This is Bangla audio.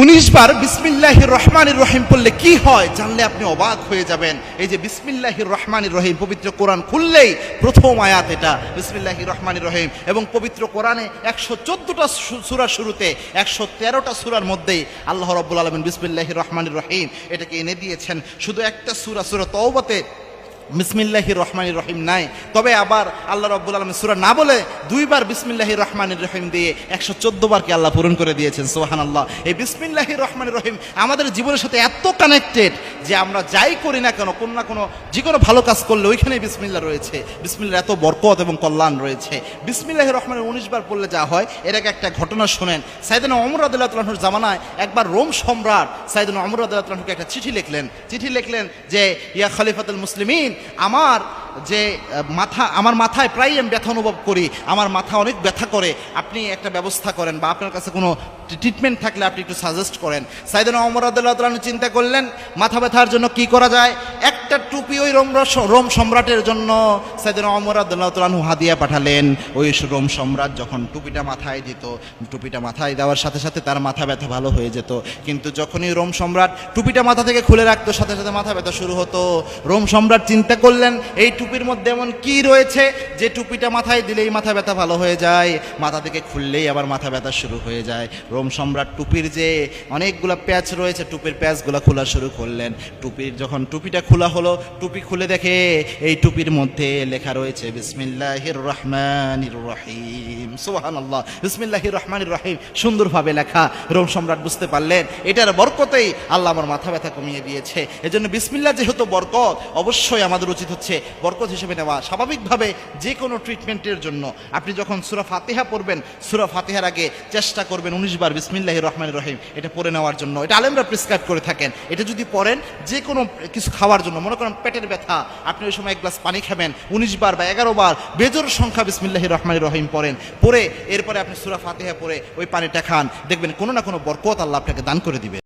উনিশ বার বিসমিল্লাহ রহমানির রহিম পড়লে কি হয় জানলে আপনি অবাক হয়ে যাবেন। এই যে বিসমিল্লাহ রহমানির রহিম, পবিত্র কোরআন খুললেই প্রথম আয়াত এটা বিসমিল্লাহ রহমানির রহিম। এবং পবিত্র কোরআনে একশো চোদ্দটা সুরার শুরুতে একশো তেরোটা সুরার মধ্যেই আল্লাহ রব্বুল আলমিন বিসমিল্লাহ রহমানির রহিম এটাকে এনে দিয়েছেন। শুধু একটা সুরা সুরা তওবাতে বিসমিল্লাহি রহমানির রহিম নাই। তবে আবার আল্লাহ রব্বুল আলম সুরা না বলে দুইবার বিসমিল্লাহি রহমানির রহিম দিয়ে একশো চোদ্দ বারকে আল্লাহ পূরণ করে দিয়েছেন সোহান আল্লাহ এই বিসমিল্লাহি রহমানির রহিম আমাদের জীবনের সাথে এত কানেক্টেড যে আমরা যাই করি না কেন, কোনো না কোনো যে কোনো ভালো কাজ করলে ওইখানেই বিসমিল্লা রয়েছে। বিসমিল্লার এত বরকত এবং কল্যাণ রয়েছে। বিসমিল্লাহি রহমানের উনিশ বার পড়লে যা হয় এটাকে একটা ঘটনা শোনেন। সাইদিন অমর আদুল্লাহর জামানায় একবার রোম সম্রাট সাইদিন অমর আদুল্লাহকে একটা চিঠি লিখলেন। চিঠি লিখলেন যে, ইয়া খলিফাতুল মুসলিমিন আমার যে মাথা, আমার মাথায় প্রায়ই আমি ব্যথা অনুভব করি, আমার মাথা অনেক ব্যথা করে, আপনি একটা ব্যবস্থা করেন বা আপনার কাছে কোনো ট্রিটমেন্ট থাকলে আপনি একটু সাজেস্ট করেন। সাইদান অমর আদুল্লাহ চিন্তা করলেন, মাথা ব্যথার জন্য কি করা যায়? একটা টুপি ওই রোম রোম সম্রাটের জন্য সাইদিন অমর আদুল্লাহ তালু হাদিয়া পাঠালেন। ওই রোম সম্রাট যখন টুপিটা মাথায় দিত, টুপিটা মাথায় দেওয়ার সাথে সাথে তার মাথা ব্যথা ভালো হয়ে যেত। কিন্তু যখনই রোম সম্রাট টুপিটা মাথা থেকে খুলে রাখতো, সাথে সাথে মাথা ব্যথা শুরু হতো। রোম সম্রাট চিন্তা করলেন, এই টুপির মধ্যে এমন কি রয়েছে যে টুপিটা মাথায় দিলেই মাথা ব্যথা ভালো হয়ে যায়, মাথা থেকে খুললেই আবার মাথা ব্যথা শুরু হয়ে যায়। রোম সম্রাট টুপির যে অনেকগুলো প্যাচ রয়েছে, টুপির প্যাচগুলো খোলা শুরু করলেন। টুপির যখন টুপিটা খোলা হলো, টুপি খুলে দেখে এই টুপির মধ্যে লেখা রয়েছে, বিসমিল্লাহির রহমানির রহিম। সুবহান আল্লাহ বিসমিল্লাহির রহমানির রহিম। সুন্দরভাবে লেখা, রোম সম্রাট বুঝতে পারলেন, এটার বরকতেই আল্লাহ আমার মাথা ব্যথা কমিয়ে দিয়েছে। এজন্য বিসমিল্লাহ যেহেতু বরকত, অবশ্যই আমাদের উচিত হচ্ছে বরকত হিসেবে নেওয়া। স্বাভাবিকভাবে যে কোনো ট্রিটমেন্টের জন্য আপনি যখন সুরা ফাতিহা পড়বেন, সুরা ফাতিহার আগে চেষ্টা করবেন উনিশ বার বিসমিল্লাহ রহমান রহিম, এটা পড়ে নেওয়ার জন্য। এটা আলেমরা প্রেসক্রাইব করে থাকেন। এটা যদি পড়েন যে কোনো কিছু খাওয়ার জন্য। মনে করেন পেটের ব্যথা, আপনি ওই সময় এক গ্লাস পানি খাবেন, উনিশ বার বা এগারো বার বেজোর সংখ্যা বিসমিল্লাহ রহমান রহিম পড়েন। পরে এরপরে আপনি সুরা ফাতেহা পরে ওই পানিটা খান। দেখবেন কোনো না কোনো বরকত আল্লাহ আপনাকে দান করে দিবে।